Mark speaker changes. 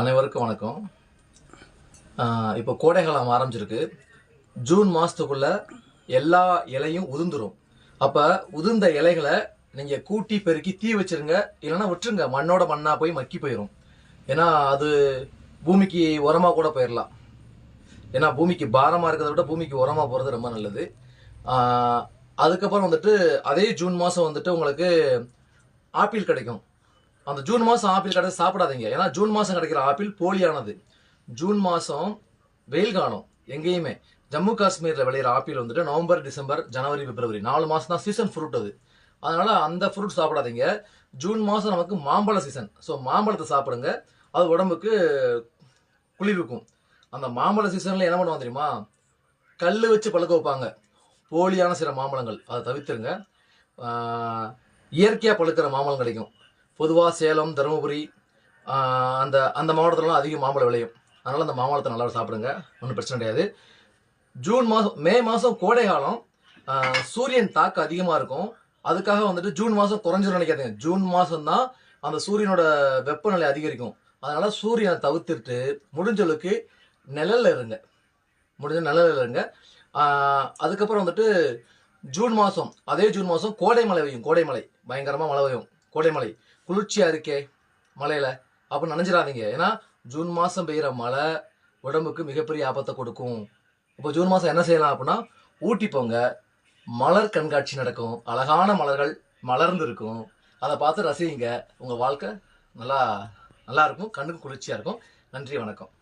Speaker 1: அனைவருக்கும் வணக்கம். இப்போ கோடைகாலம் ஆரம்பிச்சிருக்கு. ஜூன் மாதத்துக்குள்ளே எல்லா இலையும் உதிர்ந்துடும் அப்போ உதிர்ந்த இலைகளை நீங்கள் கூட்டி பெருக்கி தீ வச்சிருங்க இல்லைன்னா விட்டுருங்க. மண்ணோட மண்ணாக போய் மக்கி போயிடும் ஏன்னா அது பூமிக்கு உரமாக கூட போயிடலாம் ஏன்னா பூமிக்கு பாரமாக இருக்கிறத விட பூமிக்கு உரமாக போகிறது ரொம்ப நல்லது. அதுக்கப்புறம் வந்துட்டு அதே ஜூன் மாதம் வந்துட்டு உங்களுக்கு ஆப்பிள் கிடைக்கும். அந்த ஜூன் மாதம் ஆப்பிள் கிடைச்சு சாப்பிடாதீங்க. ஏன்னா ஜூன் மாதம் கிடைக்கிற ஆப்பிள் போலியானது. ஜூன் மாதம் வெயில் காலம் எங்கேயுமே. ஜம்மு காஷ்மீரில் விளையிற ஆப்பிள் வந்துட்டு நவம்பர் டிசம்பர் ஜனவரி பிப்ரவரி. நாலு மாதம் தான் சீசன் ஃப்ரூட் அது. அதனால் அந்த ஃப்ரூட் சாப்பிடாதீங்க. ஜூன் மாதம் நமக்கு மாம்பழ சீசன் ஸோ மாம்பழத்தை சாப்பிடுங்க. அது உடம்புக்கு குளிர்விக்கும் அந்த மாம்பழ சீசனில் என்ன பண்ணுவாங்க தெரியுமா? கல் வச்சு பழுக்க வைப்பாங்க. போலியான சில மாம்பழங்கள். அதை தவிர்த்துருங்க. இயற்கையாக பழுக்கிற மாம்பழம் கிடைக்கும். பொதுவாக சேலம் தருமபுரி அந்த அந்த மாவட்டத்திலலாம் அதிக மாம்பழம் விளையும். அதனால் அந்த மாம்பழத்தை நல்லா சாப்பிடுங்க. ஒன்றும் பிரச்சனை கிடையாது. ஜூன் மாதம் மே மாதம் கோடை காலம் சூரியன் தாக்கம் அதிகமாக இருக்கும். அதுக்காக வந்துட்டு ஜூன் மாதம் குறைஞ்சிரும் நினைக்காதீங்க. ஜூன் மாதம் தான் அந்த சூரியனோட வெப்பநிலை அதிகரிக்கும். அதனால் சூரியனை தவிர்த்துட்டு முடிஞ்சளவுக்கு நிழலில் இருங்க. முடிஞ்ச நிழலில் இருங்க. அதுக்கப்புறம் வந்துட்டு ஜூன் மாதம் அதே ஜூன் மாதம் கோடை மழை பெய்யும். கோடை மழை. பயங்கரமாக மழை பெய்யும். கோடை மழை. குளிர்ச்சியா இருக்கே மழையில அப்போ நினைச்சிடாதீங்க. ஏன்னா ஜூன் மாதம் பெய்கிற மழை உடம்புக்கு மிகப்பெரிய ஆபத்தை கொடுக்கும். இப்போ ஜூன் மாதம் என்ன செய்யலாம் அப்படின்னா ஊட்டி போங்க. மலர் கண்காட்சி நடக்கும். அழகான மலர்கள் மலர்ந்து இருக்கும் அதை பார்த்து ரசிங்க. உங்கள் வாழ்க்கை நல்லா நல்லா இருக்கும். கண்ணுக்கு குளிர்ச்சியாக இருக்கும். நன்றி வணக்கம்.